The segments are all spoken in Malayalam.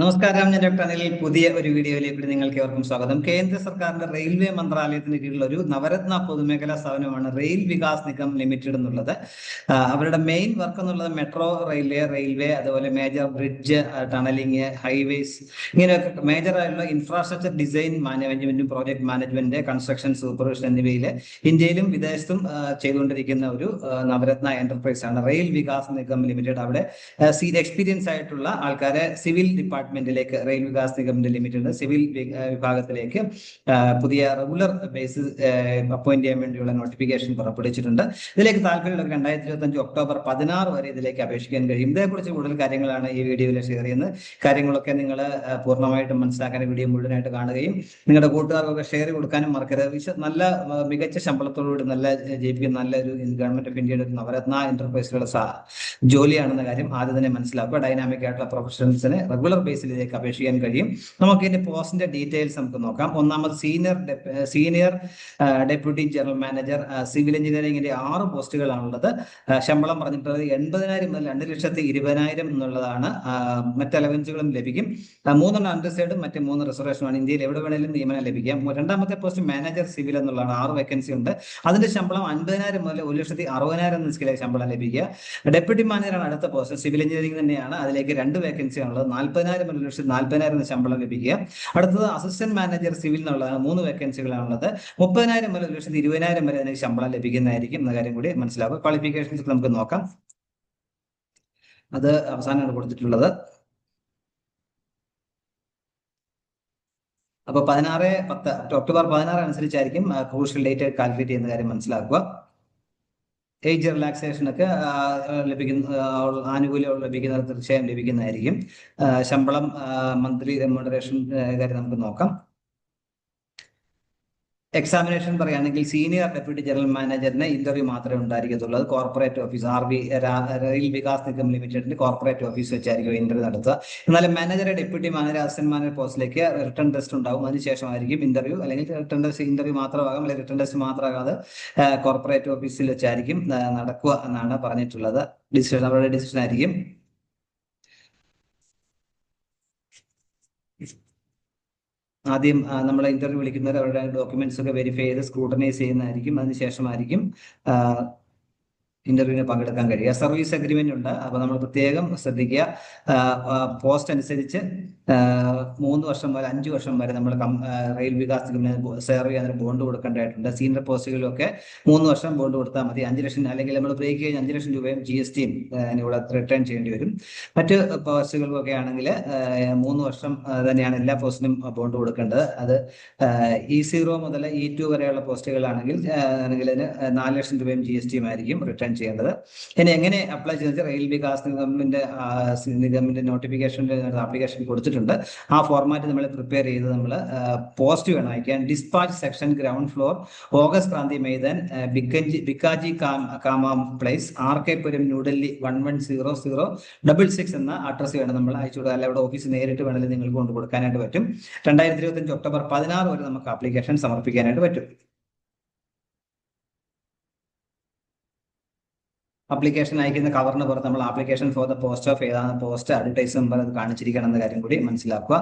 നമസ്കാരം ഞാൻ ഡോക്ടർ അനിൽ. പുതിയ ഒരു വീഡിയോയിലേക്ക് നിങ്ങൾക്ക് ഏവർക്കും സ്വാഗതം. കേന്ദ്ര സർക്കാരിന്റെ റെയിൽവേ മന്ത്രാലയത്തിന് കീഴിലുള്ള ഒരു നവരത്ന പൊതുമേഖലാ സ്ഥാപനമാണ് റെയിൽ വികാസ് നിഗം ലിമിറ്റഡ് എന്നുള്ളത്. അവരുടെ മെയിൻ വർക്ക് എന്നുള്ളത് മെട്രോ റെയിൽവേ റെയിൽവേ അതുപോലെ മേജർ ബ്രിഡ്ജ് ടണലിംഗ് ഹൈവേസ് ഇങ്ങനെയൊക്കെ മേജർ ആയിട്ടുള്ള ഇൻഫ്രാസ്ട്രക്ചർ ഡിസൈൻ മാനേജ്മെന്റും പ്രോജക്ട് മാനേജ്മെന്റ് കൺസ്ട്രക്ഷൻ സൂപ്പർവിഷൻ എന്നിവയിൽ ഇന്ത്യയിലും വിദേശത്തും ചെയ്തുകൊണ്ടിരിക്കുന്ന ഒരു നവരത്ന എന്റർപ്രൈസ് ആണ് റെയിൽ വികാസ് നിഗം ലിമിറ്റഡ്. അവിടെ എക്സ്പീരിയൻസ് ആയിട്ടുള്ള ആൾക്കാരെ civil ഡിപ്പാർട്ട്മെന്റിലേക്ക് Rail Vikas Nigam Limited civil വിഭാഗത്തിലേക്ക് പുതിയ റെഗുലർ ബേസിസ് അപ്പോയിന്റ് ചെയ്യാൻ വേണ്ടിയുള്ള നോട്ടിഫിക്കേഷൻ പുറപ്പെടുവിച്ചിട്ടുണ്ട്. ഇതിലേക്ക് താല്പര്യമുള്ള രണ്ടായിരത്തി ഇരുപത്തി അഞ്ച് ഒക്ടോബർ പതിനാറ് വരെ ഇതിലേക്ക് അപേക്ഷിക്കാൻ കഴിയും. ഇതേക്കുറിച്ച് കൂടുതൽ കാര്യങ്ങളാണ് ഈ വീഡിയോയിൽ ഷെയർ ചെയ്യുന്നത്. കാര്യങ്ങളൊക്കെ നിങ്ങൾ പൂർണമായിട്ടും മനസ്സിലാക്കാൻ വീഡിയോ മുഴുവനായിട്ട് കാണുകയും നിങ്ങളുടെ കൂട്ടുകാർക്കൊക്കെ ഷെയർ കൊടുക്കാനും മറക്കരുത്. നല്ല മികച്ച ശമ്പളത്തോടുകൂടി നല്ല ജയിപ്പിക്കുന്ന നല്ലൊരു ഗവൺമെന്റ് ഓഫ് ഇന്ത്യയുടെ ഒരു നവരത്ന എന്റർപ്രൈസുകളുടെ ജോലിയാണെന്ന കാര്യം ആദ്യം തന്നെ മനസ്സിലാക്കുക. ഡൈനാമിക് ആയിട്ടുള്ള പ്രൊഫഷണൽസിനെ റെഗുലർ ബേസിൽ ഇതിലേക്ക് അപേക്ഷിക്കാൻ കഴിയും. നമുക്ക് ഇതിന്റെ പോസ്റ്റിന്റെ ഡീറ്റെയിൽസ് നമുക്ക് നോക്കാം. ഒന്നാമത് senior senior deputy general manager civil എഞ്ചിനീയറിംഗിന്റെ ആറ് പോസ്റ്റുകളാണുള്ളത്. ശമ്പളം പറഞ്ഞിട്ടുള്ളത് എൺപതിനായിരം മുതൽ രണ്ട് ലക്ഷത്തി ഇരുപതിനായിരം എന്നുള്ളതാണ്. മറ്റ് അലവൻസുകളും ലഭിക്കും. മൂന്നെണ്ണം അണ്ടർസൈഡും മറ്റ് മൂന്ന് റിസർവേഷനുമാണ് ഇന്ത്യയിൽ എവിടെ വേണമെങ്കിലും നിയമനം ലഭിക്കാം. രണ്ടാമത്തെ പോസ്റ്റ് മാനേജർ സിവിൽ എന്നുള്ളതാണ്. ആറ് വേക്കൻസി ഉണ്ട്. അതിന്റെ ശമ്പളം അൻപതിനായിരം മുതൽ ഒരു ലക്ഷത്തി അറുപതിനായിരം എന്ന സ്കിലെ ശമ്പളം ലഭിക്കുക. ഡെപ്യൂട്ടി മാനേജറാണ് അടുത്ത പോസ്റ്റ് സിവിൽ എഞ്ചിനീയറിംഗ് തന്നെയാണ്. അതിലേക്ക് രണ്ട് വേക്കൻസി ഉള്ളത് മുതൽ ഒരു ലക്ഷത്തി നാൽപ്പതിനായിരം എന്ന ശമ്പളം ലഭിക്കുക. അടുത്തത് അസിസ്റ്റന്റ് മാനേജർ സിവിൽ എന്നുള്ളതാണ്. മൂന്ന് വേക്കൻസികളാണുള്ളത് മുപ്പതിനായിരം മുതൽ ലക്ഷത്തി ഇരുപതിനായിരം വരെ അതിന് ശമ്പളം ലഭിക്കുന്നതായിരിക്കും എന്ന കാര്യം കൂടി മനസ്സിലാവുക ക്വാളിഫിക്കേഷൻസ് നമുക്ക് നോക്കാം. അത് അവസാനമാണ് കൊടുത്തിട്ടുള്ളത്. അപ്പൊ പതിനാറ് പത്ത് ഒക്ടോബർ പതിനാറ് അനുസരിച്ചായിരിക്കും ക്രൂഷ്യൽ ഡേറ്റ് കാൽക്കുലേറ്റ് ചെയ്യുന്ന കാര്യം മനസ്സിലാക്കുക. ഏജ് ആ, ലഭിക്കുന്ന ആനുകൂല്യം ലഭിക്കുന്ന തീർച്ചയായും ലഭിക്കുന്നതായിരിക്കും. ശമ്പളം മന്ത്ലി റെമ്യൂണറേഷൻ കാര്യം നമുക്ക് നോക്കാം. എക്സാമിനേഷൻ പറയുകയാണെങ്കിൽ സീനിയർ ഡെപ്യൂട്ടി ജനറൽ മാനേജറിന് ഇന്റർവ്യൂ മാത്രമേ ഉണ്ടായിരിക്കത്തുള്ളൂ. അത് corporate office R B rail Vikas Nigam ലിമിറ്റഡിന്റെ കോർപ്പറേറ്റ് ഓഫീസ് വെച്ചായിരിക്കും ഇന്റർവ്യൂ നടത്തുക. എന്നാൽ മാനേജറെ ഡെപ്യൂട്ടി മാനേജർ അസിസ്റ്റന്റ് മാനേജർ പോസ്റ്റിലേക്ക് റിട്ടേൺ ടെസ്റ്റ് ഉണ്ടാവും അതിനുശേഷമായിരിക്കും ഇന്റർവ്യൂ അല്ലെങ്കിൽ റിട്ടേൺ ടെസ്റ്റ് ഇന്റർവ്യൂ മാത്രമാകാം. അല്ലെങ്കിൽ റിട്ടേൺ ടെസ്റ്റ് മാത്രമാകാതെ കോർപ്പറേറ്റ് ഓഫീസിൽ വെച്ചായിരിക്കും നടക്കുക എന്നാണ് പറഞ്ഞിട്ടുള്ളത്. ഡിസിഷൻ അവരുടെ ഡിസിഷൻ ആയിരിക്കും. ആദ്യം നമ്മളെ ഇന്റർവ്യൂ വിളിക്കുന്നവർ അവരുടെ ഡോക്യുമെന്റ്സ് ഒക്കെ വെരിഫൈ ചെയ്ത് സ്ക്രൂട്ടനൈസ് ചെയ്യുന്നതായിരിക്കും. അതിനുശേഷമായിരിക്കും ഇന്റർവ്യൂവിന് പങ്കെടുക്കാൻ കഴിയുക സർവീസ് അഗ്രിമെന്റ് ഉണ്ട്. അപ്പൊ നമ്മൾ പ്രത്യേകം ശ്രദ്ധിക്കുക. പോസ്റ്റ് അനുസരിച്ച് മൂന്ന് വർഷം വരെ അഞ്ച് വർഷം വരെ നമ്മൾ റെയിൽ വികാസ് സെർവ് ചെയ്യാൻ ബോണ്ട് കൊടുക്കേണ്ടതായിട്ടുണ്ട്. സീനിയർ പോസ്റ്റുകളിലൊക്കെ മൂന്ന് വർഷം ബോണ്ട് കൊടുത്താൽ മതി. അഞ്ച് ലക്ഷം അല്ലെങ്കിൽ നമ്മൾ ബ്രേക്ക് കഴിഞ്ഞ് അഞ്ച് ലക്ഷം രൂപയും ജി എസ് ടിയും ഇവിടെ റിട്ടേൺ ചെയ്യേണ്ടി വരും. മറ്റ് പോസ്റ്റുകൾക്കൊക്കെ ആണെങ്കിൽ മൂന്ന് വർഷം തന്നെയാണ് എല്ലാ പോസ്റ്റിനും ബോണ്ട് കൊടുക്കേണ്ടത്. അത് ഇ സീറോ മുതൽ ഇ ടു വരെയുള്ള പോസ്റ്റുകളാണെങ്കിൽ ആണെങ്കിൽ നാല് ലക്ഷം രൂപയും ജി എസ് ടിയും ആയിരിക്കും റിട്ടേൺ ചെയ്യേണ്ടത്. ഇനി എങ്ങനെ അപ്ലൈ ചെയ്യുന്നത് റെയിൽവേ വികാസ് നിഗമിന്റെ നിഗമിന്റെ നോട്ടിഫിക്കേഷന്റെ ആപ്ലിക്കേഷൻ കൊടുത്തിട്ടുണ്ട്. ആ ഫോർമാറ്റ് നമ്മൾ പ്രിപ്പയർ ചെയ്ത് നമ്മൾ പോസ്റ്റ് വേണം അയക്കാൻ. Dispatch section ground floor August Kranti Maidan ബിക്കഞ്ചി Bhikaji Cama place R K Puram New Delhi one one zero zero double six എന്ന അഡ്രസ്സ് വേണം നമ്മൾ അയച്ചു കൊടുക്കുക അല്ല അവിടെ ഓഫീസ് നേരിട്ട് വേണമെങ്കിൽ നിങ്ങൾക്ക് കൊണ്ട് കൊടുക്കാനായിട്ട് പറ്റും. രണ്ടായിരത്തി ഇരുപത്തി അഞ്ച് ഒക്ടോബർ പതിനാറ് വരെ നമുക്ക് ആപ്ലിക്കേഷൻ സമർപ്പിക്കാനായിട്ട് പറ്റും. ആപ്ലിക്കേഷൻ അയക്കുന്ന കവറിന് പുറത്ത് നമ്മൾ application for the post of ഏതാണ് പോസ്റ്റ് അഡ്വർടൈസ് നമ്പർ അത് കാണിച്ചിരിക്കണം എന്ന കാര്യം കൂടി മനസ്സിലാക്കുക.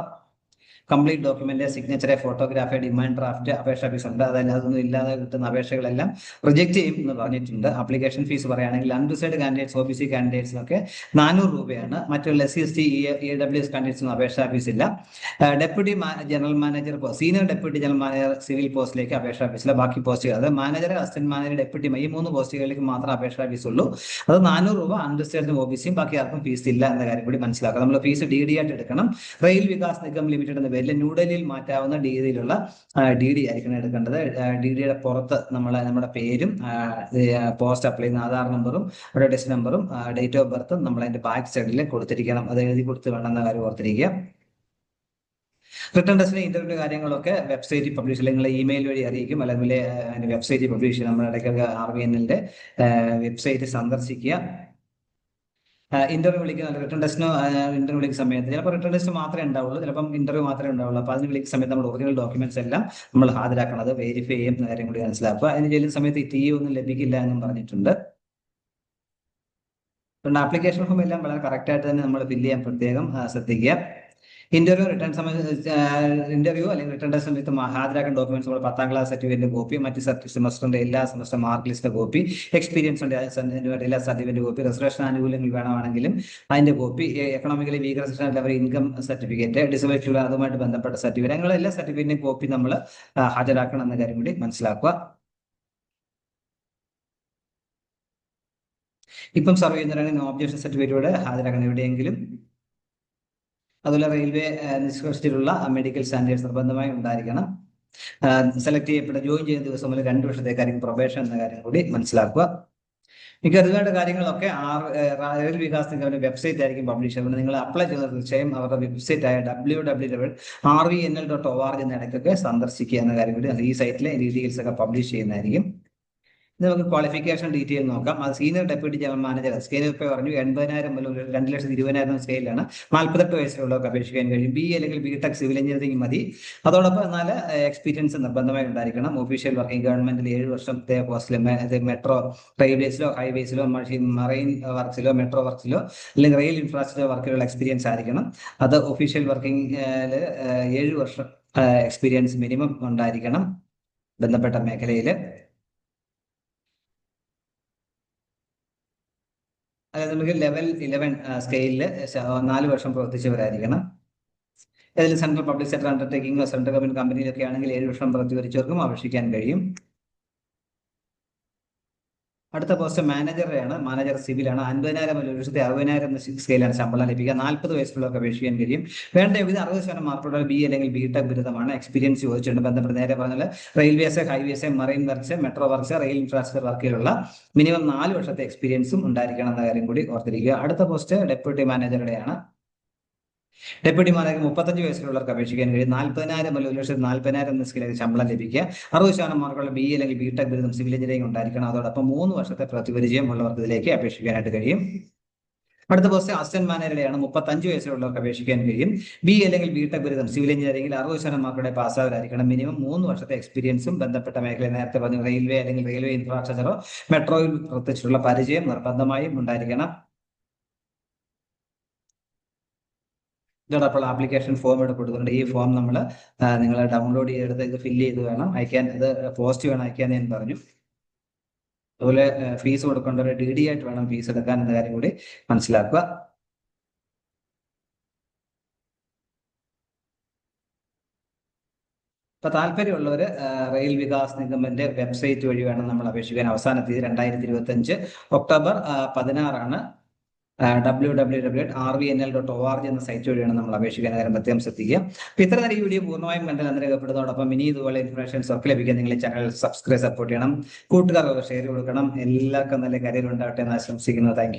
Complete document signature photography demand draft അപേക്ഷ ഫീസ് ഉണ്ട്. അതല്ല അതൊന്നും ഇല്ലാതെ കിട്ടുന്ന അപേക്ഷകളെല്ലാം റിജക്ട് ചെയ്യും എന്ന് പറഞ്ഞിട്ടുണ്ട്. അപ്ലിക്കേഷൻ ഫീസ് പറയുകയാണെങ്കിൽ undecided candidates O B C കാൻഡിഡേറ്റ്സിനൊക്കെ നാനൂറ് രൂപയാണ്. മറ്റുള്ള S C S T E W S കാൻഡിഡേറ്റ്സിന് അപേക്ഷാ ഫീസ് ഇല്ല. Deputy general manager senior deputy general manager civil പോസ്റ്റിലേക്ക് അപേക്ഷാ ഫീസില്ല ബാക്കി പോസ്റ്റുകൾ അത് മാനേജർ അസിസ്റ്റന്റ് മാനേജർ ഡെപ്യൂട്ടി ഈ മൂന്ന് പോസ്റ്റുകളിലേക്ക് മാത്രം അപേക്ഷാ ഫീസ് ഉള്ളൂ. അത് നാനൂറ് രൂപ അൺറിസൈഡ് ഒ ബി സിയും ബാക്കി ആർക്കും ഫീസ് ഇല്ല എന്ന കാര്യം കൂടി മനസ്സിലാക്കുക നമ്മൾ ഫീസ് ഡി ഡി ആയിട്ട് എടുക്കണം. റെയിൽ വികാസ് നിഗം ലിമിറ്റഡ് എന്ന പേരിൽ ന്യൂഡൽഹിയിൽ മാറ്റാവുന്ന രീതിയിലുള്ള ഡി ഡി ആയിരിക്കണം എടുക്കേണ്ടത്. ഡി ഡിയുടെ പുറത്ത് നമ്മളെ നമ്മുടെ പേരും പോസ്റ്റ് അപ്ലൈ ചെയ്യുന്ന ആധാർ നമ്പറും ടെസ്റ്റ് നമ്പറും ഡേറ്റ് ഓഫ് ബർത്തും നമ്മൾ അതിന്റെ ബാക്ക് സൈഡിൽ കൊടുത്തിരിക്കണം. അത് എഴുതി കൊടുത്ത് വേണമെന്ന കാര്യം ഓർത്തിരിക്കുക. റിട്ടേൺ ടെസ്റ്റിന് ഇന്റർവ്യൂ കാര്യങ്ങളൊക്കെ വെബ്സൈറ്റിൽ പബ്ലിഷ് അല്ലെങ്കിൽ ഇമെയിൽ വഴി അറിയിക്കും. അല്ലെങ്കിൽ വെബ്സൈറ്റ് പബ്ലിഷ് ചെയ്യും നമ്മുടെ ഇടയ്ക്കൊക്കെ ആർ ബി എന്നിന്റെ വെബ്സൈറ്റ് സന്ദർശിക്കുക. ഇന്റർവ്യൂ വിളിക്കുന്ന റിട്ടേൺ ടെസ്റ്റിനോ ഇന്റർവ്യൂ വിളിക്കുന്ന സമയത്ത് ചിലപ്പോൾ റിട്ടേൺ ടെസ്റ്റ് മാത്രമേ ഉണ്ടാവുള്ളൂ. ചിലപ്പം ഇന്റർവ്യൂ മാത്രമേ ഉണ്ടാവുള്ളൂ. അപ്പോൾ അതിന് വിളിക്കുന്ന സമയത്ത് നമ്മൾ ഒറിജിനൽ ഡോക്യുമെന്റ്സ് എല്ലാം നമ്മൾ ഹാജരാക്കണം. അത് വെരിഫൈ ചെയ്യുന്ന കാര്യം കൂടി മനസ്സിലാക്കുക. അതിന് ചെല്ലുന്ന സമയത്ത് ടി ഒന്നും ലഭിക്കില്ല എന്നും പറഞ്ഞിട്ടുണ്ട്. പിന്നെ ആപ്ലിക്കേഷൻ ഫോം എല്ലാം വളരെ കറക്റ്റ് ആയിട്ട് തന്നെ നമ്മൾ ഫില്ല് ചെയ്യാൻ പ്രത്യേകം ശ്രദ്ധിക്കുക. ഇന്റർവ്യൂ റിട്ടേൺ ഇന്റർവ്യൂ അല്ലെങ്കിൽ റിട്ടേൺ സമയത്ത് ഹാജരാക്കുന്ന ഡോക്യുമെന്റ്സ് നമ്മൾ പത്താം ക്ലാസ് സർട്ടിഫിക്കറ്റിന്റെ കോപ്പി മറ്റ് സെമസ്റ്ററിന്റെ എല്ലാ semester mark list copy experience ഉണ്ട് എല്ലാ സർട്ടിഫിക്കറ്റ് കോപ്പി റിസർവേഷൻ ആനുകൂല്യങ്ങൾ വേണമെങ്കിലും അതിന്റെ copy economically weaker section level income certificate disability അതുമായിട്ട് ബന്ധപ്പെട്ട സർട്ടിഫിക്കറ്റ് അങ്ങനെ എല്ലാ സർട്ടിഫിക്കറ്റിന്റെയും കോപ്പി നമ്മൾ ഹാജരാക്കണം എന്ന കാര്യം കൂടി മനസ്സിലാക്കുക. ഇപ്പം സർവ് ചെയ്യുന്നവരാണെങ്കിൽ ഓബ്ജക്ഷൻ സർട്ടിഫിക്കറ്റോടെ ഹാജരാക്കണം എവിടെയെങ്കിലും. അതുപോലെ റെയിൽവേ നിഷ്കർഷിച്ചിട്ടുള്ള മെഡിക്കൽ സ്റ്റാൻഡേർഡ്സ് നിർബന്ധമായി ഉണ്ടായിരിക്കണം. സെലക്ട് ചെയ്യപ്പെട്ട ജോയിൻ ചെയ്യുന്ന ദിവസം മുതൽ രണ്ട് വർഷത്തേക്കായിരിക്കും പ്രൊബേഷൻ എന്ന കാര്യം കൂടി മനസ്സിലാക്കുക. മിക്ക അതുമായിട്ട് കാര്യങ്ങളൊക്കെ റെയിൽ വികാസ് നിഗമിന്റെ വെബ്സൈറ്റ് ആയിരിക്കും പബ്ലിഷ് ചെയ്യുന്നത് നിങ്ങൾ അപ്ലൈ ചെയ്ത തീർച്ചയായും അവരുടെ വെബ്സൈറ്റ് ആയ W W W R V N L dot O R എന്ന ഇടയ്ക്കൊക്കെ സന്ദർശിക്കുക എന്ന കാര്യം കൂടി ഈ സൈറ്റിലെ ഡീറ്റെയിൽസ് ഒക്കെ പബ്ലിഷ് ചെയ്യുന്നതായിരിക്കും. ഇത് നമുക്ക് ക്വാളിഫിക്കേഷൻ ഡീറ്റെയിൽ നോക്കാം. അത് senior deputy general manager scale ഇപ്പോൾ പറഞ്ഞു എൺപതിനായിരം മുതൽ രണ്ട് ലക്ഷത്തി ഇരുപതിനായിരം സ്കെയിലാണ് നാൽപ്പത്തെട്ട് വയസ്സിലുള്ളവർക്ക് അപേക്ഷിക്കാൻ കഴിയും. ബി അല്ലെങ്കിൽ ബി ടെക് സിവിൽ എഞ്ചിനീയറിംഗ് മതി. അതോടൊപ്പം എന്നാൽ എക്സ്പീരിയൻസ് നിർബന്ധമായി ഉണ്ടായിരിക്കണം. ഒഫീഷ്യൽ വർക്കിംഗ് ഗവൺമെന്റിൽ ഏഴ് വർഷത്തെ പോസ്റ്റിൽ മെട്രോ റെയിൽവേസിലോ ഹൈവേസിലോ മറൈൻ വർക്ക്സിലോ മെട്രോ വർക്ക്സിലോ അല്ലെങ്കിൽ റെയിൽ ഇൻഫ്രാസ്ട്രക്ചർ വർക്കിലുള്ള എക്സ്പീരിയൻസ് ആയിരിക്കണം. അത് ഒഫീഷ്യൽ വർക്കിംഗ് ഏഴ് വർഷം എക്സ്പീരിയൻസ് മിനിമം ഉണ്ടായിരിക്കണം. ബന്ധപ്പെട്ട മേഖലയിൽ അതായത് നമുക്ക് ലെവൽ ഇലവൻ സ്കെയിലിൽ നാല് വർഷം പ്രവർത്തിച്ചവരായിരിക്കണം. ഏതെങ്കിലും സെൻട്രൽ പബ്ലിക് സെക്ടർ അണ്ടർടേക്കിംഗോ സെൻട്രൽ ഗവൺമെന്റ് കമ്പനിയിലൊക്കെ ആണെങ്കിൽ ഏഴ് വർഷം പ്രവർത്തിച്ചവർക്കും അപേക്ഷിക്കാൻ കഴിയും. അടുത്ത പോസ്റ്റ് മാനേജറുടെയാണ് മാനേജർ സിവിലാണ് അൻപതിനായിരം മുതൽ ഒരു ലക്ഷത്തി അറുപതിനായിരം സ്കെയിലാണ് ശമ്പളം ലഭിക്കുക. നാൽപ്പത് വയസ്സുള്ളവർക്ക് അപേക്ഷിക്കാൻ കഴിയും. വേണ്ട യോഗ്യത അറുപത് ശതമാനം മാർക്കുള്ള ബി അല്ലെങ്കിൽ ബി ടെക് ബിരുദമാണ്. എക്സ്പീരിയൻസ് ചോദിച്ചിട്ടുണ്ട് ബന്ധപ്പെട്ട് നേരെ പറഞ്ഞാൽ railways highways marine works metro works rail infrastructure വർക്കിലുള്ള minimum നാല് വർഷത്തെ എക്സ്പീരിയൻസും ഉണ്ടായിരിക്കണം എന്ന കാര്യം കൂടി ഓർത്തിരിക്കുക. അടുത്ത പോസ്റ്റ് ഡെപ്യൂട്ടി മാനേജറുടെയാണ് ഡെപ്യൂട്ടി മാനേജർ മുപ്പത്തഞ്ച് വയസ്സിലുള്ളവർക്ക് അപേക്ഷിക്കാൻ കഴിയും. നാൽപ്പതിനായിരം മുതൽ ഒരു ലക്ഷത്തി നാൽപ്പതിനായിരം എന്ന സ്കിലേക്ക് ശമ്പളം ലഭിക്കുക. അറുപത് ശതമാനം മാർക്കുള്ള ബി അല്ലെങ്കിൽ ബി ടെക് ബിരുദം സിവിൽ എഞ്ചിനീയറിംഗ് ഉണ്ടായിരിക്കണം. അതോടൊപ്പം മൂന്ന് വർഷത്തെ പ്രതിപരിചയം ഉള്ളവർക്ക് ഇതിലേക്ക് അപേക്ഷിക്കാനായിട്ട് കഴിയും. അടുത്ത പോസ്റ്റ് അസിസ്റ്റന്റ് മാനേജറുടെയാണ് മുപ്പത്തഞ്ച് വയസ്സിലുള്ളവർക്ക് അപേക്ഷിക്കാൻ കഴിയും. ബി അല്ലെങ്കിൽ ബി ടെക് ബിരുദം സിവിൽ എഞ്ചിനീയറിംഗിൽ അറുപത് ശതമാനം മാർക്കുടെ പാസ്സാവരായിരിക്കണം മിനിമം മൂന്ന് വർഷത്തെ എക്സ്പീരിയൻസും ബന്ധപ്പെട്ട മേഖല നേരത്തെ പറഞ്ഞു റെയിൽവേ അല്ലെങ്കിൽ റെയിൽവേ ഇൻഫ്രാസ്ട്രക്ചറോ മെട്രോയിൽ പ്രവർത്തിച്ചിട്ടുള്ള പരിചയം നിർബന്ധമായും ഉണ്ടായിരിക്കണം. ഇതോടൊപ്പം ആപ്ലിക്കേഷൻ ഫോം കൊടുക്കുന്നുണ്ട് ഈ ഫോം നമ്മൾ നിങ്ങൾ ഡൗൺലോഡ് ചെയ്തെടുത്ത് ഇത് ഫില്ല് ചെയ്ത് വേണം. അയക്കാൻ ഇത് പോസ്റ്റ് വേണം അയക്കാൻ ഞാൻ പറഞ്ഞു. അതുപോലെ ഫീസ് കൊടുക്കേണ്ട ഒരു ഡി ഡി ആയിട്ട് വേണം ഫീസ് എടുക്കാൻ എന്ന കാര്യം കൂടി മനസ്സിലാക്കുക. ഇപ്പൊ താല്പര്യമുള്ളവർ റെയിൽ വികാസ് നിഗമന്റെ വെബ്സൈറ്റ് വഴി വേണം നമ്മൾ അപേക്ഷിക്കാൻ. അവസാന തീയതി രണ്ടായിരത്തി ഇരുപത്തി അഞ്ച് October പതിനാറാണ്. W W W R V N L dot O R G എന്ന സൈറ്റ് വഴിയാണ് നമ്മൾ അപേക്ഷിക്കാൻ നേരം പ്രത്യേകം ശ്രദ്ധിക്കുക. അപ്പൊ ഇത്ര നേരം ഈ വീഡിയോ പൂർണമായും കണ്ട് അനുഗ്രഹപ്പെടുന്നതോടൊപ്പം ഇനി ഇതുപോലെ ഇൻഫർമേഷൻസ് ഒക്കെ ലഭിക്കാൻ നിങ്ങൾ ചാനൽ സബ്സ്ക്രൈബ് സപ്പോർട്ട് ചെയ്യണം. കൂട്ടുകാർക്ക് ഷെയർ കൊടുക്കണം. എല്ലാവർക്കും നല്ല കരിയർ ഉണ്ടാവട്ടെ എന്ന് ആശംസിക്കുന്നു. താങ്ക്